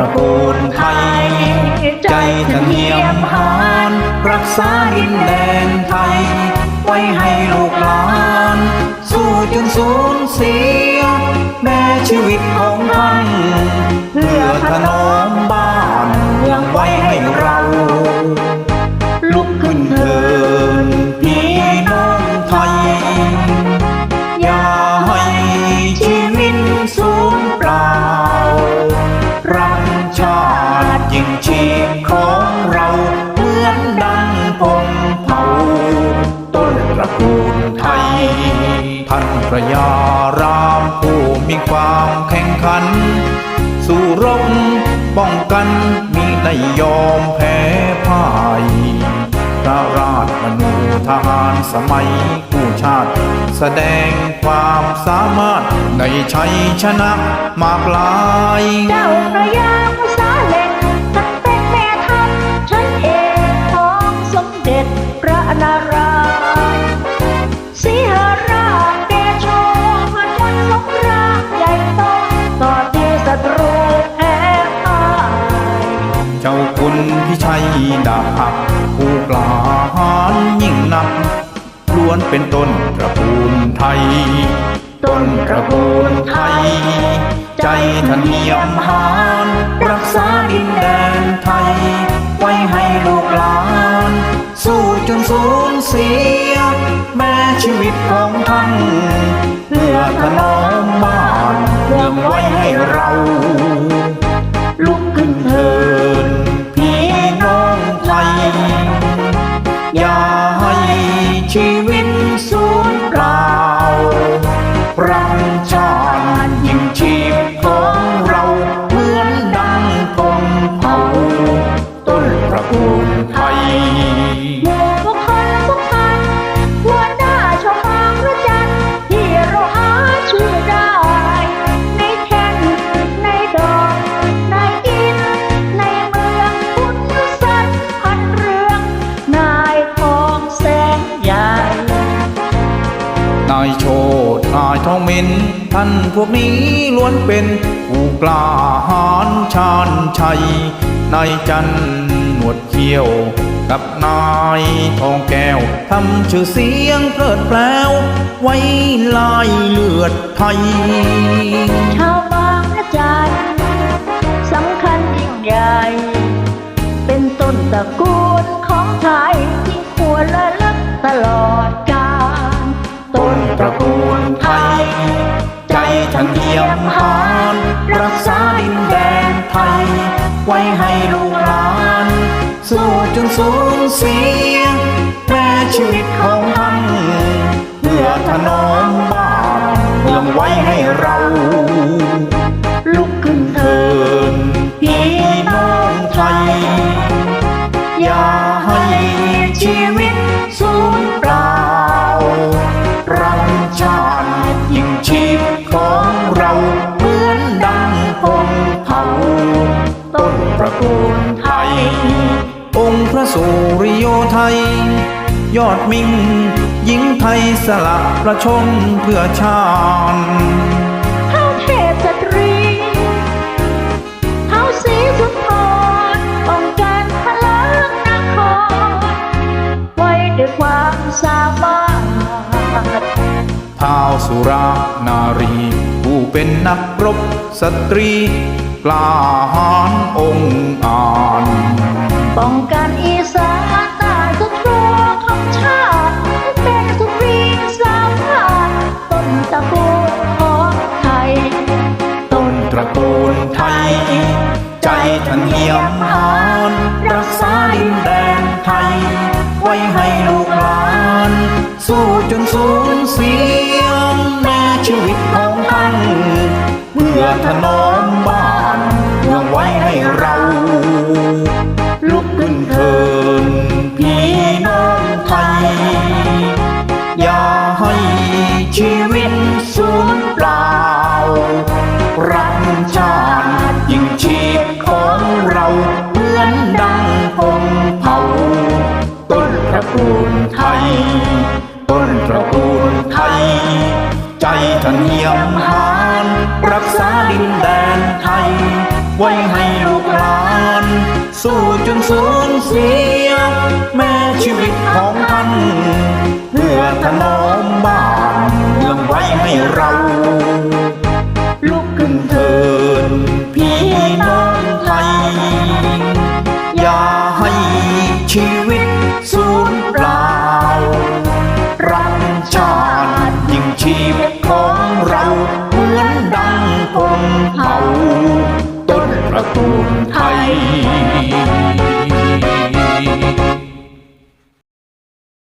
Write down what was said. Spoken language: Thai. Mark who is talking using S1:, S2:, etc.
S1: ระกูลไทย ใจทันเหี่ยมหาน รักษาดินแดนไทย ไว้ให้ลูกหลาน สู้จนสูญเสีย แม่ชีวิตของท่านเพื่อถนอ มีความแข่งขัน สู้รบป้องกันมีได้ยอมแพ้พ่ายพระราชมนูทหารสมัยกู้ชาติ แสดงความสามารถในชัยชนะมากลาย
S2: เจ้าพระยา พิชัย
S1: ดาบหักผู้กล้าหาญยิ่งนักล้วนเป็นต้นตระกูลไทย ต้นตระกูลไทย ใจท่านเยี่ยมหานรักษาดินแดนไทย ไว้ให้ลูกหลาน สู้จนสูญเสีย แม้ชีวิตของท่านเพื่อถนอมบ้านเมืองไว้ให้เรา ทองมินท่า
S2: นพ
S1: วกนี้ล้วนเป็นผู้กล้าหาญชาญชัยนายจันหนวดเขี้ยว กับนายทองแก้วทำชื่อเสียงเพลิดแปลวไว้ลายเลือดไทย
S2: ไทย
S1: ไว้ให้ลูกหลาน สู้จนสูญเสียแม่ชีวิตของท่านเพื่อถนอมบ้านเมืองไว้ให้เรา ยไทยยอดมิ่งหญิงไทยสละประชนเพื่อชาติ
S2: เท้าเทพสตรีเท้าสีสุนทรป้องกันพลังนครไว้ด้วยความสามารถ
S1: ท้าวสุรานารี ผู้เป็นนักรบสตรีกล้าหาญองค์อาจ
S2: ป้องกันอีสาน ใจ
S1: ท่านเยี่ยมหานรักษาดินแดนไทย ไว้ให้ลูกหลาน สู้จนสูญเสียแม้ชีวิตของท่านเพื่อถนอมบ้านเมืองไว้ให้เรา ลุกขึ้นเถิดพี่น้องไทย อย่าให้ชีวิตสูญเปล่ารักชา ยิ่งชีพของเราเหมือนดังพงเผา ต้นตระกูลไทย ต้นตระกูลไทย ใจท่านเยี่ยมหาน รักษาดินแดนไทย ไว้ให้ลูกหลาน สู้จนสูญเสีย แม้ชีวิตของท่านเพื่อถน